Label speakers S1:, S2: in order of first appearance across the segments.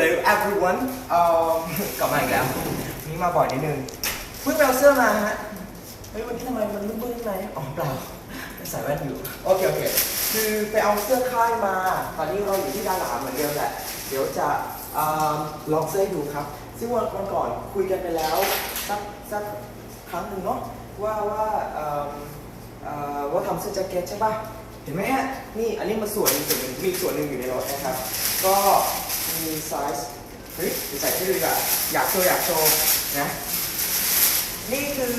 S1: Hello everyone เอ่อกลับมาอีกแล้วนี่มาบ่อยนิดนึงเพิ่งไปเอาเสื้อมาฮะ เฮ้ยวันนี้ทำไมมันมืดๆไหมอ๋อเปล่าใส่แว่นอยู่ โอเคโอเค คือไปเอาเสื้อค่ายมา ตอนนี้เราอยู่ที่ดาราเหมือนเดิมแหละ เดี๋ยวจะอ่าลองเสื้อให้ดูครับ ซึ่งวันวันก่อนคุยกันไปแล้วสักสักครั้งหนึ่งเนาะว่าว่าเอ่อเอ่อว่าทำเสื้อแจ็คเก็ตใช่ป่ะ เห็นไหมฮะ นี่อันนี้มาส่วนหนึ่งส่วนหนึ่งมีส่วนหนึ่งอยู่ในรถนะครับ ก็ มีไซส์เฮ้ยเดี๋ยวใส่ให้ดูดีกว่าอยากโชว์อยากโชว์นะ นี่คือ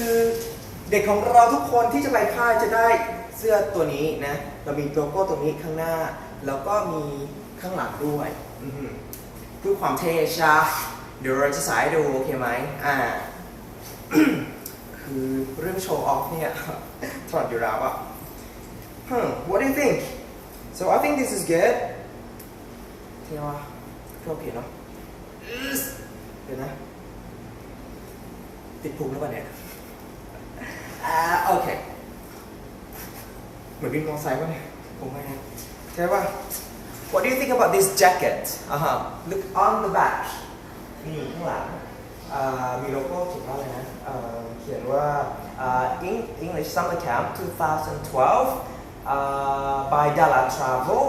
S1: เด็กของเราทุกคนที่จะไปค่ายจะได้เสื้อตัวนี้นะ เรามีโลโก้ตรงนี้ข้างหน้า แล้วก็มีข้างหลังด้วยอือหือเพื่อความเท่ชาเดี๋ยวเราจะสายดูโอเคไหมอ่า คือเรื่องโชว์ออฟเนี่ยถอดอยู่แล้วอะ Hmm, what do you think? So I think this is good. เท่ว่ะ โอเคเนาะอึ๊สเดี๋ยวนะ ติดพุงแล้วป่ะเนี่ยอ่าโอเค เหมือนวินมอเตอร์ไซค์ป่ะเนี่ยผมไม่นะใช่ป่ะ What do you think about this jacket อ่าฮะ Look on the back นี่ข้างหลังอ่ามีโลโก้เขียนว่าอะไรนะอ่าเขียนว่าอ่า Eng- English Summer Camp 2012อ่า by Dala Travel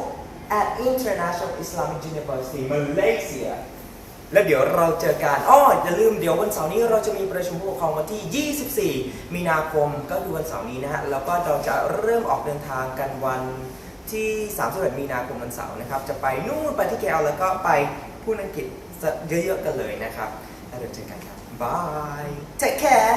S1: at International Islamic University Malaysia แล้วเดี๋ยวเราเจอกันอ้ออย่าลืมเดี๋ยววันเสาร์นี้เราจะมีประชุมผู้ปกครองวันที่ 24 มีนาคมก็คือวันเสาร์นี้นะฮะ แล้วก็เราจะเริ่มออกเดินทางกันวันที่ 31 มีนาคมวันเสาร์นะครับ จะไปนู่นไปที่แกลแล้วก็ไปพูดอังกฤษเยอะๆกันเลยนะครับ แล้วเดี๋ยวเจอกันครับ บาย take care